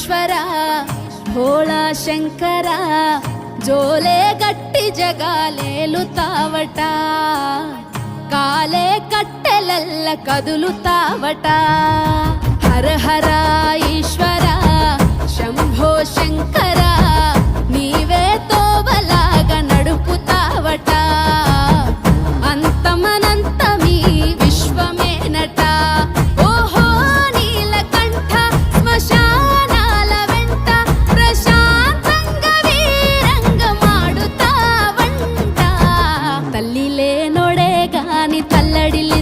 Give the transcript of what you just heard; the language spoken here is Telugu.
ఈశ్వర భోళా శంకర జోలే గట్టి జగాలేలు తావట. కాలే కట్టెలల్ల కదులు తావట. హర హర ఈశ్వర శంభో శంకర. నొడే గాని తల్లడిల్లి